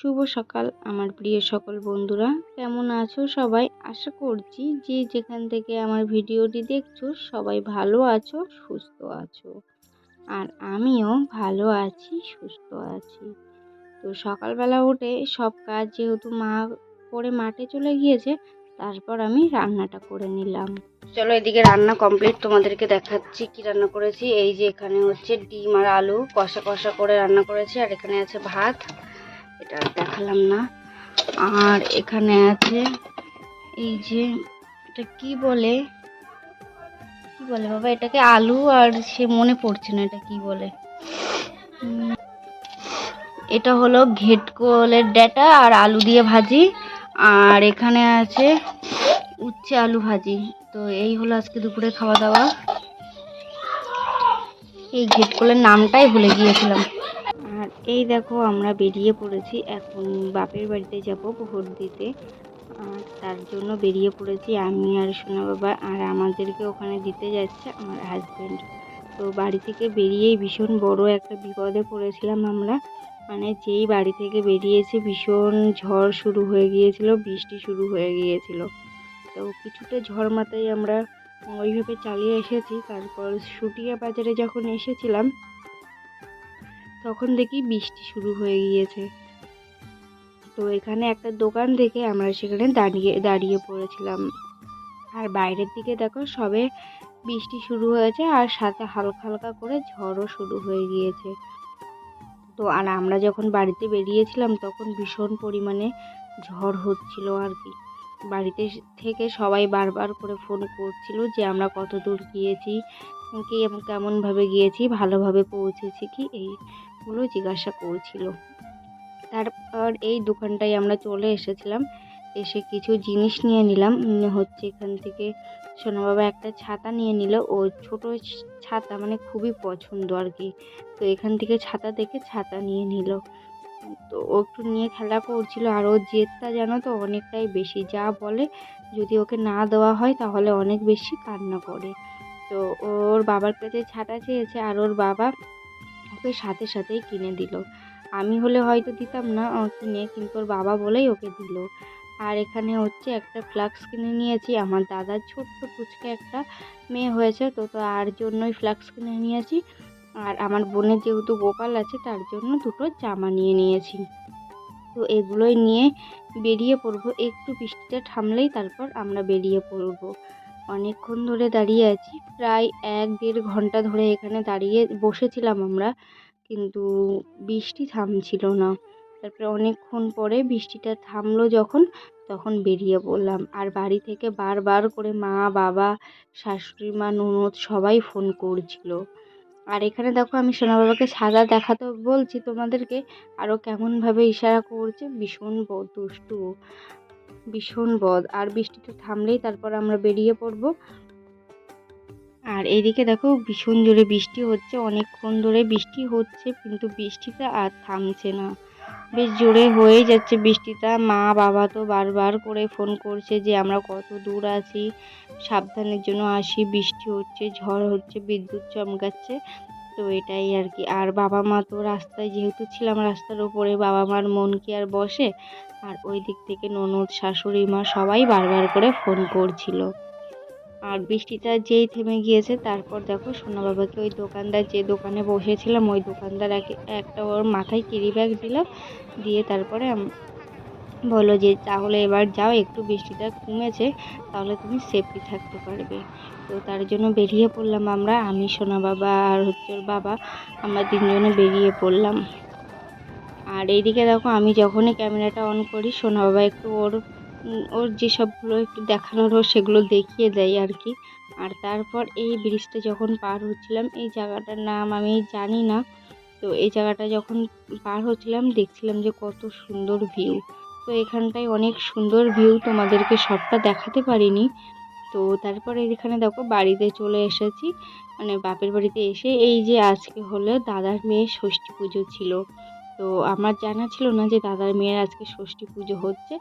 শুভ সকাল, আমার প্রিয় সকল বন্ধুরা। কেমন আছো সবাই? আশা করছি যে যেখান থেকে আমার ভিডিওটি দেখছ, সবাই ভালো আছো, সুস্থ আছো। আর আমিও ভালো আছি, সুস্থ আছি। তো সকালবেলা উঠে সব কাজ যেহেতু মা করে মাঠে চলে গিয়েছে, তারপর আমি রান্নাটা করে নিলাম। চলো এদিকে রান্না কমপ্লিট তোমাদেরকে দেখাচ্ছি কি রান্না করেছি। এই যে এখানে হচ্ছে ডিম আর আলু কষা কষা করে রান্না করেছি, আর এখানে আছে ভাত। এটা দেখালাম না। আর এখানে আছে এই যে, এটা কি বলে? কি বলে বাবা? এটাকে আলু আর সে মনে পড়ছে না এটা কি বলে। এটা হলো ঘেটকোলের ডাটা আর আলু দিয়ে ভাজি। আর এখানে আছে উচ্ছে আলু ভাজি। তো এই হলো আজকে দুপুরে খাওয়া দাওয়া। এই ঘেটকোলের নামটাই ভুলে গিয়েছিলাম। এই দেখো, আমরা বেরিয়ে পড়েছি। এখন বাপের বাড়িতে যাব ভোট দিতে। আর তার জন্য বেরিয়ে পড়েছি আমি আর সোনা বাবা। আর আমাদেরকে ওখানে দিতে যাচ্ছে আমার হাজবেন্ড তো বাড়ি থেকে বেরিয়েই ভীষণ বড় একটা বিপদে পড়েছিলাম আমরা। মানে যেই বাড়ি থেকে বেরিয়েছি, ভীষণ ঝড় শুরু হয়ে গিয়েছিল, বৃষ্টি শুরু হয়ে গিয়েছিল। তো কিছুটা ঝড় মাথায় আমরা ওইভাবে চালিয়ে এসেছি। তারপর সুটিয়া বাজারে যখন এসেছিলাম তখন দেখি বৃষ্টি শুরু হয়ে গিয়েছে। তো এখানে একটা দোকান দেখে আমরা সেখানে দাঁড়িয়ে দাঁড়িয়ে পড়েছিলাম। আর বাইরের দিকে দেখো সবে বৃষ্টি শুরু হয়েছে আর সাথে হালকা হালকা করে ঝড়ও শুরু হয়ে গিয়েছে। তো আর আমরা যখন বাড়িতে বেরিয়েছিলাম তখন ভীষণ পরিমাণে ঝড় হচ্ছিল আর কি। বাড়িতে থেকে সবাই বারবার করে ফোন করছিল যে আমরা কত দূর গিয়েছি কেমনভাবে গিয়েছি, ভালোভাবে পৌঁছেছি কি এইগুলো জিজ্ঞাসা করছিল। তারপর এই দোকানটায় আমরা চলে এসেছিলাম। এসে কিছু জিনিস নিয়ে নিলাম। হচ্ছে এখান থেকে সোনা বাবা একটা ছাতা নিয়ে নিল। ও ছোট ছাতা মানে খুবই পছন্দ আর কি। তো এখান থেকে ছাতা দেখে ছাতা নিয়ে নিল। তো ও একটু নিয়ে খেলা করছিল। আর ও জেদটা জানো তো, অনেকটাই বেশি। যা বলে যদি ওকে না দেওয়া হয় তাহলে অনেক বেশি কান্না করে। তো ওর বাবার কাছে ছাতা চেয়েছে। আর ওর বাবা ওকে সাথে সাথেই কিনে দিল। আমি হলে হয়তো দিতাম না কিনে কিন্তু ওর বাবা বলেই ওকে দিল। আর এখানে হচ্ছে একটা ফ্লাক্স কিনে নিয়েছি। আমার দাদার ছোট্ট পুচকে একটা মেয়ে হয়েছে, তো তার জন্যই ফ্লাক্স কিনে নিয়েছি। আর আমার বোনের যেহেতু গোপাল আছে, তার জন্য দুটো জামা নিয়ে নিয়েছি। তো এগুলোই নিয়ে বেরিয়ে পড়ব। একটু বৃষ্টিটা থামলেই তারপর আমরা বেরিয়ে পড়ব। অনেকক্ষণ ধরে দাঁড়িয়ে আছি। প্রায় এক দেড় ঘণ্টা ধরে এখানে দাঁড়িয়ে বসেছিলাম আমরা, কিন্তু বৃষ্টি থামছিল না। তারপরে অনেকক্ষণ পরে বৃষ্টিটা থামলো যখন, তখন বেরিয়ে পড়লাম। আর বাড়ি থেকে বারবার করে মা, বাবা, শাশুড়ি মা, ননদ সবাই ফোন করছিল। আর এখানে দেখো আমি সোনা বাবাকে সাদা দেখাতে বলছি তোমাদেরকে আরও কেমনভাবে ইশারা করছে, ভীষণ দুষ্টু। ভীষণ বদ। আর বৃষ্টিটা থামলেই তারপর আমরা বেরিয়ে পড়ব। আর এইদিকে দেখো ভীষণ জোরে বৃষ্টি হচ্ছে, অনেকক্ষণ ধরে বৃষ্টি হচ্ছে, কিন্তু বৃষ্টিটা আর থামছে না। বেশ জোরে হয়ে যাচ্ছে বৃষ্টিটা। মা, বাবা তো বারবার করে ফোন করছে যে আমরা কত দূর আছি, সাবধানের জন্য আসি, বৃষ্টি হচ্ছে, ঝড় হচ্ছে, বিদ্যুৎ চমকাচ্ছে। তো এটাই আর কি। আর বাবা মা তো রাস্তায়, যেহেতু ছিলাম রাস্তার ওপরে বাবা মার মন কি আর বসে? আর ওই দিক থেকে ননদ, শাশুড়ি মা সবাই বারবার করে ফোন করছিল। আর বৃষ্টিটা যেই থেমে গিয়েছে, তারপর দেখো সোনা বাবাকে ওই দোকানদার, যে দোকানে বসেছিলাম, ওই দোকানদার একে- একটা ওর মাথায় কেরি ব্যাগ দিল দিয়ে তারপরে বলল যে, তাহলে এবার যাও, একটু বৃষ্টিটা কমেছে, তাহলে তুমি সেফটি থাকতে পারবে। তো তার জন্য বেরিয়ে পড়লাম আমরা, আমি, সোনা বাবা আর হচ্ছে বাবা, আমরা তিনজনে বেরিয়ে পড়লাম। আর এইদিকে দেখো, আমি যখনই ক্যামেরাটা অন করি, সোনা বাবা একটু ওর ওর যেসবগুলো একটু দেখানোর, ও সেগুলো দেখিয়ে দেয় আর কি। আর তারপর এই ব্রিজটা যখন পার হচ্ছিলাম, এই জায়গাটার নাম আমি জানি না। তো এই জায়গাটা যখন পার হচ্ছিলাম, দেখছিলাম যে কত সুন্দর ভিউ তো এখানটায় অনেক সুন্দর ভিউ তোমাদেরকে সবটা দেখাতে পারিনি। তো তারপরে এখানে দেখো বাড়িতে চলে এসেছি। মানে বাপের বাড়িতে এসে এই যে আজকে হলো দাদার মেয়ের ষষ্ঠী পুজো ছিল। তো আমার জানা ছিল না যে দাদার মেয়ের আজকে ষষ্ঠী পুজো হচ্ছে।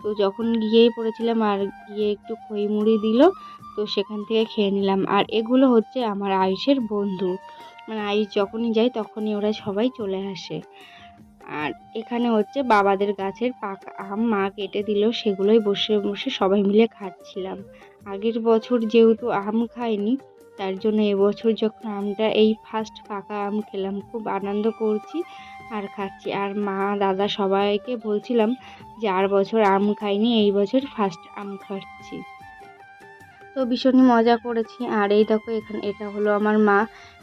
তো যখন গিয়েই পড়েছিলাম আর গিয়ে একটু খই মুড়ি দিল, তো সেখান থেকে খেয়ে নিলাম। আর এগুলো হচ্ছে আমার আয়ুষের বন্ধু। মানে আয়ুষ যখনই যায় তখনই ওরা সবাই চলে আসে। আর এখানে হচ্ছে বাবাদের গাছের পাকা আম মা কেটে দিল, সেগুলোই বসে বসে সবাই মিলে খাচ্ছিলাম। আগের বছর যেহেতু আম খাইনি, তার জন্য এবছর যখন আমটা এই ফার্স্ট পাকা আম খেলাম, খুব আনন্দ করছি আর খাচ্ছি। আর মা, দাদা সবাইকে বলছিলাম যে, আর বছর আম খাইনি, এই বছর ফার্স্ট আম খাচ্ছি। তো ভীষণই মজা করেছি। আর এই দেখো এখানে, এটা হলো আমার মা।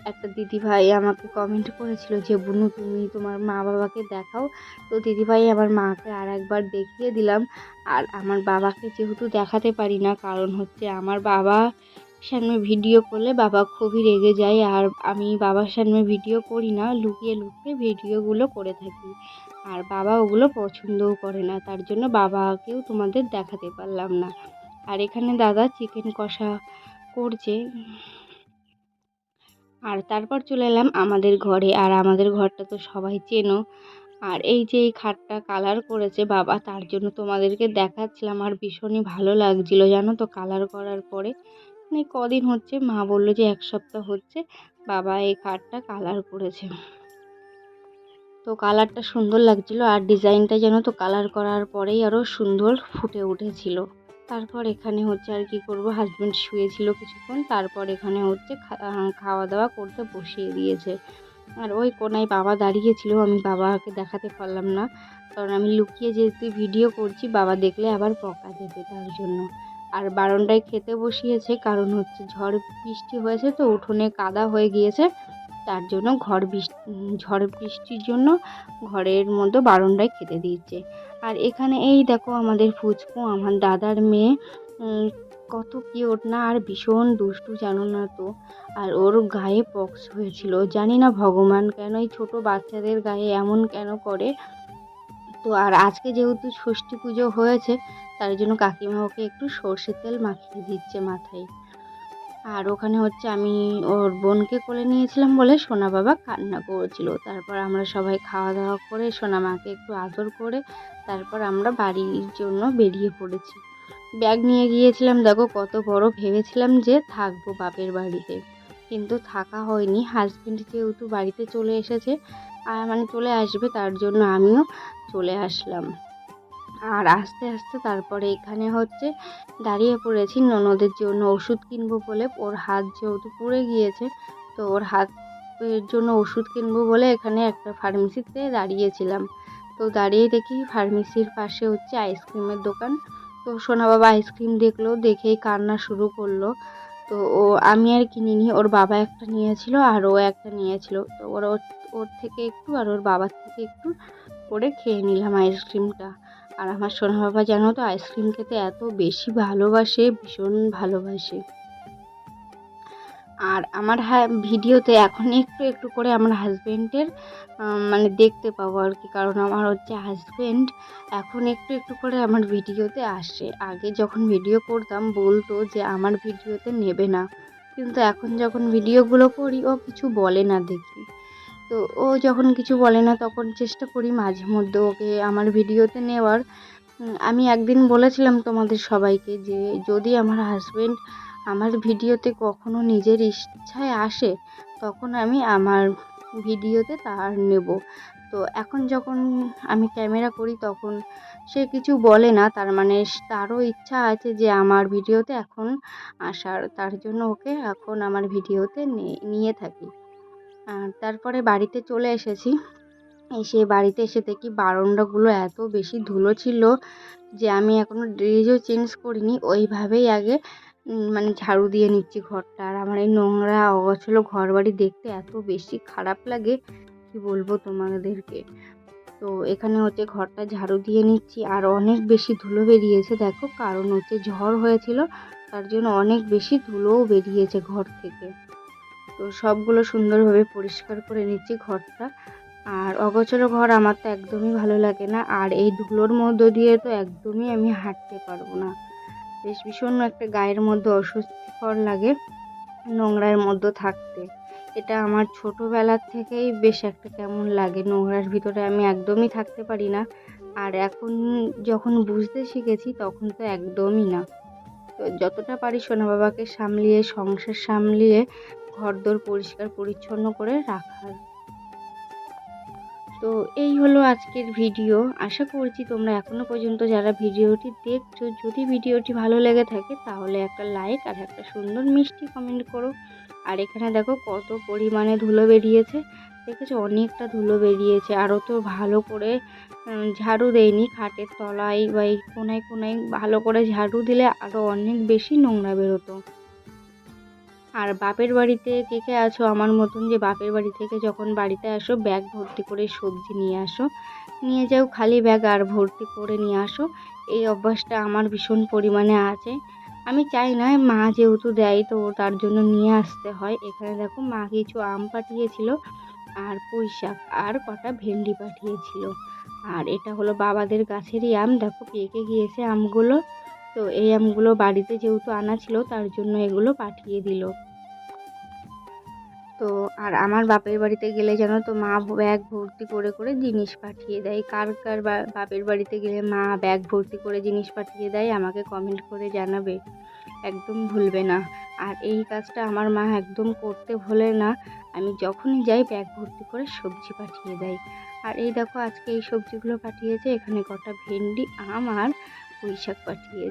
একটা দিদিভাই আমাকে কমেন্ট করেছিল যে, বুনু, তুমি তোমার মা বাবাকে দেখাও। তো দিদিভাই আমার মাকে আর একবার দেখিয়ে দিলাম। আর আমার বাবাকে যেহেতু দেখাতে পারি না, কারণ হচ্ছে আমার বাবা সামনে ভিডিও করলে বাবা খুবই রেগে যায়। আর আমি বাবার সামনে ভিডিও করি না, লুকিয়ে লুকিয়ে ভিডিওগুলো করে থাকি। আর বাবা ওগুলো পছন্দও করে না, তার জন্য বাবাকেও তোমাদের দেখাতে পারলাম না। আর এখানে দাদা চিকেন কষা করছে। আর তারপর চলে এলাম আমাদের ঘরে। আর আমাদের ঘরটা তো সবাই চেনো। আর এই যে এই খাটটা কালার করেছে বাবা, তার জন্য তোমাদেরকে দেখাচ্ছিলাম। আর ভীষণই ভালো লাগছিল জানো তো কালার করার পরে। মানে কদিন হচ্ছে, মা বলল যে এক সপ্তাহ হচ্ছে, বাবা এই খাটটা কালার করেছে। তো কালারটা সুন্দর লাগছিল। আর ডিজাইনটা যেন তো কালার করার পরেই আরও সুন্দর ফুটে উঠেছিল। তারপর এখানে হচ্ছে আর কি করব হাজব্যান্ড শুয়েছিল কিছুক্ষণ, তারপর এখানে হচ্ছে খাওয়া দাওয়া করতে বসিয়ে দিয়েছে। আর ওই কোনায় বাবা দাঁড়িয়েছিল, আমি বাবাকে দেখাতে পারলাম না। কারণ আমি লুকিয়ে যেহেতু ভিডিও করছি, বাবা দেখলে আবার বকা দেবে তার জন্য। আর বারণটায় খেতে বসিয়েছে, কারণ হচ্ছে ঝড় বৃষ্টি হয়েছে তো, উঠোনে কাদা হয়ে গিয়েছে। তার জন্য ঘর বৃষ্টি ঝড় বৃষ্টির জন্য ঘরের মধ্যে বারণটায় খেতে দিচ্ছে। আর এখানে এই দেখো আমাদের ফুচকু, আমার দাদার মেয়ে কত কিউট না, আর ভীষণ দুষ্টু জানো না তো। আর ওর গায়ে পক্স হয়েছিল, জানি না ভগবান কেন এই ছোটো বাচ্চাদের গায়ে এমন কেন করে। তো আর আজকে যেহেতু ষষ্ঠী পুজো হয়েছে, তার জন্য কাকিমা ওকে একটু সর্ষের তেল মাখিয়ে দিচ্ছে মাথায়। আর ওখানে হচ্ছে আমি ওর বোনকে কোলে নিয়েছিলাম বলে সোনা বাবা কান্না করেছিল। তারপর আমরা সবাই খাওয়া দাওয়া করে সোনা মাকে একটু আদর করে তারপর আমরা বাড়ির জন্য বেরিয়ে পড়েছি। ব্যাগ নিয়ে গিয়েছিলাম, দেখো কত বড় ভেবেছিলাম যে থাকব বাপের বাড়িতে। কিন্তু থাকা হয়নি হাজব্যান্ড যেহেতু বাড়িতে চলে এসেছে আর মানে চলে আসবে তার জন্য আমিও চলে আসলাম। আর আস্তে আস্তে তারপরে এখানে হচ্ছে দাঁড়িয়ে পড়েছি ননদের জন্য ওষুধ কিনবো বলে। ওর হাত যেহেতু পুড়ে গিয়েছে, তো ওর হাতের জন্য ওষুধ কিনবো বলে এখানে একটা ফার্মেসিতে দাঁড়িয়েছিলাম। তো দাঁড়িয়ে দেখি ফার্মেসির পাশে হচ্ছে আইসক্রিমের দোকান। তো সোনা বাবা আইসক্রিম দেখল, দেখেই কান্না শুরু করল। তো ও, আমি আর কিনিনি, ওর বাবা একটা নিয়েছিল আর ও একটা নিয়েছিল। তো ওর ওর থেকে একটু আর ওর বাবার থেকে একটু করে খেয়ে নিলাম আইসক্রিমটা। আর আমার সোনা বাবা জানো তো আইসক্রিম খেতে এত বেশি ভালোবাসে, ভীষণ ভালোবাসে। আর আমার ভিডিওতে এখন একটু একটু করে আমার হাজব্যান্ডের মানে দেখতে পাবো আর কি, কারণ আমার হচ্ছে হাজব্যান্ড এখন একটু একটু করে আমার ভিডিওতে আসে। আগে যখন ভিডিও করতাম বলতো যে আমার ভিডিওতে নেবে না, কিন্তু এখন যখন ভিডিওগুলো করি ও কিছু বলে না দেখি। তো ও যখন কিছু বলে না তখন চেষ্টা করি মাঝে মধ্যে ওকে আমার ভিডিওতে নেওয়ার। আমি একদিন বলেছিলাম তোমাদের সবাইকে যে যদি আমার হাজব্যান্ড আমার ভিডিওতে কখনো নিজের ইচ্ছায় আসে, তখন আমি আমার ভিডিওতে তার নেব। তো এখন যখন আমি ক্যামেরা করি তখন সে কিছু বলে না, তার মানে তারও ইচ্ছা আছে যে আমার ভিডিওতে এখন আসার। তার জন্য ওকে এখন আমার ভিডিওতে নিয়ে থাকি। তারপরে বাড়িতে চলে এসেছি। এসে বাড়িতে এসে দেখি বারান্দাগুলো এত বেশি ধুলো ছিল যে আমি এখনও ড্রেসও চেঞ্জ করিনি। ওইভাবেই আগে মানে ঝাড়ু দিয়ে নিচ্ছি ঘরটা। আর আমার এই নোংরা অগোছালো ঘর বাড়ি দেখতে এত বেশি খারাপ লাগে, কি বলব তোমাদেরকে? তো এখানে হচ্ছে ঘরটা ঝাড়ু দিয়ে নিচ্ছি। আর অনেক বেশি ধুলো বেরিয়েছে, দেখো। কারণ হচ্ছে ঝড় হয়েছিল, তার জন্য অনেক বেশি ধুলোও বেরিয়েছে ঘর থেকে। তো সবগুলো সুন্দরভাবে পরিষ্কার করে নিচ্ছি ঘরটা। আর অগোছালো ঘর আমার তো একদমই ভালো লাগে না। আর এই ধুলোর মধ্য দিয়ে তো একদমই আমি হাঁটতে পারব না। বেশ ভীষণ একটা গায়ের মধ্যে অস্বস্তিকর লাগে নোংরার মধ্যে থাকতে। এটা আমার ছোটোবেলার থেকেই বেশ একটা কেমন লাগে। নোংরার ভিতরে আমি একদমই থাকতে পারি না। আর এখন যখন বুঝতে শিখেছি তখন তো একদমই না। যতটা পারি সোনা বাবাকে সামলিয়ে, সংসার সামলিয়ে, ঘরদোর পরিষ্কার পরিচ্ছন্ন করে রাখার। তো এই হলো আজকের ভিডিও। আশা করছি তোমরা এখনও পর্যন্ত যারা ভিডিওটি দেখছ, যদি ভিডিওটি ভালো লেগে থাকে তাহলে একটা লাইক আর একটা সুন্দর মিষ্টি কমেন্ট করো। আর এখানে দেখো কত পরিমাণে ধুলো বেরিয়েছে। দেখেছ? অনেকটা ধুলো বেরিয়েছে। আরও তো ভালো করে ঝাড়ু দেয়নি খাটের তলায় বা এই কোনায় কোনায়। ভালো করে ঝাড়ু দিলে আরও অনেক বেশি নোংরা বেরোতো। আর বাপের বাড়িতে কে কে আছো? আমার মতন যে বাপের বাড়ি থেকে যখন বাড়িতে আসো, ব্যাগ ভর্তি করে সবজি নিয়ে আসো। নিয়ে যাও খালি ব্যাগ আর ভর্তি করে নিয়ে আসো। এই অভ্যাসটা আমার ভীষণ পরিমাণে আছে। আমি চাই না, মা যেহেতু দেয় তো তার জন্য নিয়ে আসতে হয়। এখানে দেখো মা কিছু আম পাঠিয়েছিল। আর পুঁই শাক আর কটা ভেন্ডি পাঠিয়েছিল। আর এটা হলো বাবাদের গাছেরই আম। দেখো পেকে গিয়েছে আমগুলো। তো এই আমগুলো বাড়িতে যেহেতু আনা ছিল, তার জন্য এগুলো পাঠিয়ে দিল। তো আর আমার বাপের বাড়িতে গেলে যেন তো মা ব্যাগ ভর্তি করে করে জিনিস পাঠিয়ে দেয়। কার কার বাপের বাড়িতে গেলে মা ব্যাগ ভর্তি করে জিনিস পাঠিয়ে দেয়, আমাকে কমেন্ট করে জানাবে। একদম ভুলবে না। আর এই কাজটা আমার মা একদম করতে ভোলে না। আমি যখনই যাই ব্যাগ ভর্তি করে সবজি পাঠিয়ে দেয়। আর এই দেখো আজকে এই সবজিগুলো পাঠিয়েছে, এখানে কটা ভেন্ডি, আম আর পুঁই শাক পাঠিয়েছে।